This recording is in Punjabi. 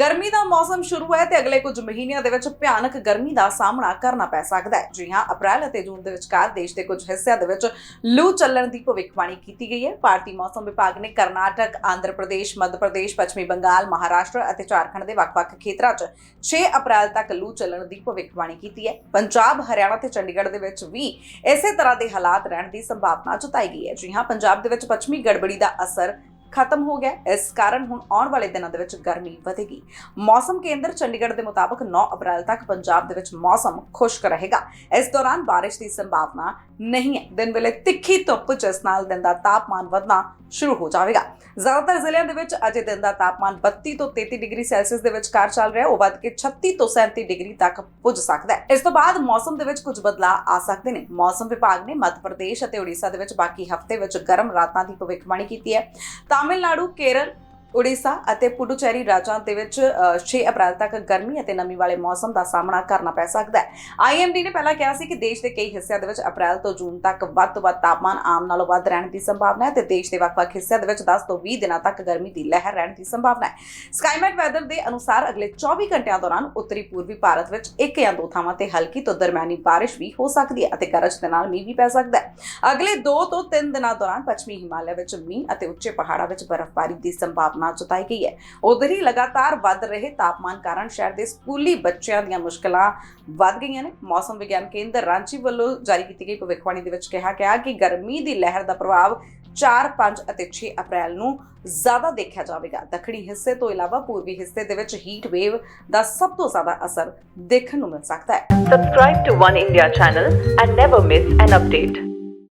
ਗਰਮੀ ਦਾ ਮੌਸਮ ਸ਼ੁਰੂ ਹੈ ਤੇ ਅਗਲੇ ਕੁਝ ਮਹੀਨਿਆਂ ਦੇ ਵਿੱਚ ਭਿਆਨਕ ਗਰਮੀ ਦਾ ਸਾਹਮਣਾ ਕਰਨਾ ਪੈ ਸਕਦਾ ਹੈ। ਜੀ ਹਾਂ, ਅਪ੍ਰੈਲ ਅਤੇ ਜੂਨ ਦੇ ਵਿਚਕਾਰ ਦੇਸ਼ ਦੇ ਕੁਝ ਹਿੱਸਿਆਂ ਦੇ ਵਿੱਚ ਲੂ ਚੱਲਣ ਦੀ ਭਵਿੱਖਬਾਣੀ ਕੀਤੀ ਗਈ ਹੈ। ਭਾਰਤੀ ਮੌਸਮ ਵਿਭਾਗ ਨੇ ਕਰਨਾਟਕ, ਆਂਧਰ ਪ੍ਰਦੇਸ਼, ਮੱਧ ਪ੍ਰਦੇਸ਼, ਪੱਛਮੀ ਬੰਗਾਲ, ਮਹਾਰਾਸ਼ਟਰ ਅਤੇ ਝਾਰਖੰਡ ਦੇ ਵੱਖ-ਵੱਖ ਖੇਤਰਾਂ 'ਚ 6 ਅਪ੍ਰੈਲ ਤੱਕ ਲੂ ਚੱਲਣ ਦੀ ਭਵਿੱਖਬਾਣੀ ਕੀਤੀ ਹੈ। ਪੰਜਾਬ, ਹਰਿਆਣਾ ਤੇ ਚੰਡੀਗੜ੍ਹ ਦੇ ਵਿੱਚ ਵੀ ਇਸੇ ਤਰ੍ਹਾਂ ਦੇ ਹਾਲਾਤ ਰਹਿਣ ਦੀ ਸੰਭਾਵਨਾ ਜਤਾਈ ਗਈ ਹੈ। ਜੀ ਹਾਂ, ਪੰਜਾਬ ਦੇ ਵਿੱਚ ਪੱਛਮੀ ਗੜਬੜੀ ਦਾ ਅਸਰ ਖਤਮ ਹੋ ਗਿਆ। ਇਸ ਕਾਰਨ ਹੁਣ ਆਉਣ ਵਾਲੇ ਦਿਨਾਂ ਦੇ ਵਿੱਚ ਗਰਮੀ ਵਧੇਗੀ। ਮੌਸਮ ਕੇਂਦਰ ਚੰਡੀਗੜ੍ਹ ਦੇ ਮੁਤਾਬਕ 9 ਅਪ੍ਰੈਲ ਤੱਕ ਪੰਜਾਬ ਦੇ ਵਿੱਚ ਮੌਸਮ ਖੁਸ਼ਕ ਰਹੇਗਾ। ਇਸ ਦੌਰਾਨ ਬਾਰਿਸ਼ ਦੀ ਸੰਭਾਵਨਾ ਨਹੀਂ ਹੈ। ਦਿਨ ਵੇਲੇ ਤਿੱਖੀ ਧੁੱਪ ਜਿਸ ਨਾਲ ਦਿਨ ਦਾ ਤਾਪਮਾਨ ਵਧਣਾ ਸ਼ੁਰੂ ਹੋ ਜਾਵੇਗਾ। ਜ਼ਿਆਦਾਤਰ ਜ਼ਿਲ੍ਹਿਆਂ ਦੇ ਵਿੱਚ ਅਜੇ ਦਿਨ ਦਾ ਤਾਪਮਾਨ 32 ਤੋਂ 33 ਡਿਗਰੀ ਸੈਲਸੀਅਸ ਦੇ ਵਿਚਕਾਰ ਚੱਲ ਰਿਹਾ ਹੈ ਉਹ ਵੱਧ ਕੇ 36 ਤੋਂ 37 ਡਿਗਰੀ ਤੱਕ ਪੁੱਜ ਸਕਦਾ ਹੈ। ਇਸ ਤੋਂ ਬਾਅਦ ਮੌਸਮ ਦੇ ਵਿੱਚ ਕੁਝ ਬਦਲਾਅ ਆ ਸਕਦੇ ਨੇ। ਮੌਸਮ ਵਿਭਾਗ ਨੇ ਮੱਧ ਪ੍ਰਦੇਸ਼ ਅਤੇ ਉੜੀਸਾ ਦੇ ਵਿੱਚ ਬਾਕੀ ਹਫ਼ਤੇ ਵਿੱਚ ਗਰਮ ਰਾਤਾਂ ਦੀ ਭਵਿੱਖਬਾਣੀ ਕੀਤੀ ਹੈ। ਤਾਮਿਲਨਾਡੂ, ਕੇਰਲ ਉੜੀਸਾ ਅਤੇ ਪੁਡੂਚੇਰੀ ਰਾਜਾਂ ਦੇ ਵਿੱਚ ਅ, 6 ਅਪ੍ਰੈਲ ਤੱਕ ਗਰਮੀ ਅਤੇ ਨਮੀ ਵਾਲੇ ਮੌਸਮ ਦਾ ਸਾਹਮਣਾ ਕਰਨਾ ਪੈ ਸਕਦਾ ਹੈ। ਆਈਐਮਡੀ ਨੇ ਪਹਿਲਾਂ ਕਿਹਾ ਸੀ ਕਿ ਦੇਸ਼ ਦੇ ਕਈ ਹਿੱਸਿਆਂ ਦੇ ਵਿੱਚ ਅਪ੍ਰੈਲ ਤੋਂ ਜੂਨ ਤੱਕ ਵੱਧ ਤੋਂ ਵੱਧ ਤਾਪਮਾਨ ਆਮ ਨਾਲੋਂ ਵੱਧ ਰਹਿਣ ਦੀ ਸੰਭਾਵਨਾ ਹੈ ਤੇ ਦੇਸ਼ ਦੇ ਵੱਖ-ਵੱਖ ਹਿੱਸਿਆਂ ਦੇ ਵਿੱਚ 10 ਤੋਂ 20 ਦਿਨਾਂ ਤੱਕ ਗਰਮੀ ਦੀ ਲਹਿਰ ਰਹਿਣ ਦੀ ਸੰਭਾਵਨਾ ਹੈ। ਸਕਾਈਮੈਟ ਵੈਦਰ ਦੇ ਅਨੁਸਾਰ ਅਗਲੇ 24 ਘੰਟਿਆਂ ਦੌਰਾਨ ਉੱਤਰੀ ਪੂਰਬੀ ਭਾਰਤ ਵਿੱਚ ਇੱਕ ਜਾਂ ਦੋ ਥਾਵਾਂ ਤੇ ਹਲਕੀ ਤੋਂ ਦਰਮਿਆਨੀ ਬਾਰਿਸ਼ ਵੀ ਹੋ ਸਕਦੀ ਹੈ ਅਤੇ ਗਰਜ ਦੇ ਨਾਲ ਮੀਂਹ ਵੀ ਪੈ ਸਕਦਾ ਹੈ। ਅਗਲੇ 2 ਤੋਂ 3 ਦਿਨਾਂ ਦੌਰਾਨ ਪੱਛਮੀ ਹਿਮਾਲਿਆ ਵਿੱਚ ਮੀਂਹ ਅਤੇ ਉੱਚੇ ਪਹਾੜਾਂ ਵਿੱਚ ਬਰਫ਼ਬਾਰੀ ਦੀ ਸੰਭਾਵਨਾ ਜਤਾਈ ਗਈ ਹੈ। ਉਧਰ ਹੀ ਲਗਾਤਾਰ ਵੱਧ ਰਹੇ ਤਾਪਮਾਨ ਕਾਰਨ ਸ਼ਹਿਰ ਦੇ ਸਕੂਲੀ ਬੱਚਿਆਂ ਦੀਆਂ ਮੁਸ਼ਕਲਾਂ ਵੱਧ ਗਈਆਂ ਨੇ। ਮੌਸਮ ਵਿਗਿਆਨ ਕੇਂਦਰ ਰਾਂਚੀ ਵੱਲੋਂ ਜਾਰੀ ਕੀਤੀ ਗਈ ਭਵਿੱਖਬਾਣੀ ਦੇ ਵਿੱਚ ਕਿਹਾ ਗਿਆ ਕਿ ਗਰਮੀ ਦੀ ਲਹਿਰ ਦਾ ਪ੍ਰਭਾਵ 4, 5 ਅਤੇ 6 ਅਪ੍ਰੈਲ ਨੂੰ ਜ਼ਿਆਦਾ ਦੇਖਿਆ ਜਾਵੇਗਾ। ਦੱਖਣੀ ਹਿੱਸੇ ਤੋਂ ਇਲਾਵਾ ਪੂਰਬੀ ਹਿੱਸੇ ਦੇ ਵਿੱਚ ਹੀਟ ਵੇਵ ਦਾ ਸਭ ਤੋਂ ਜ਼ਿਆਦਾ ਅਸਰ ਦੇਖਣ ਨੂੰ ਮਿਲ ਸਕਦਾ ਹੈ। Subscribe to One India channel and never miss an update.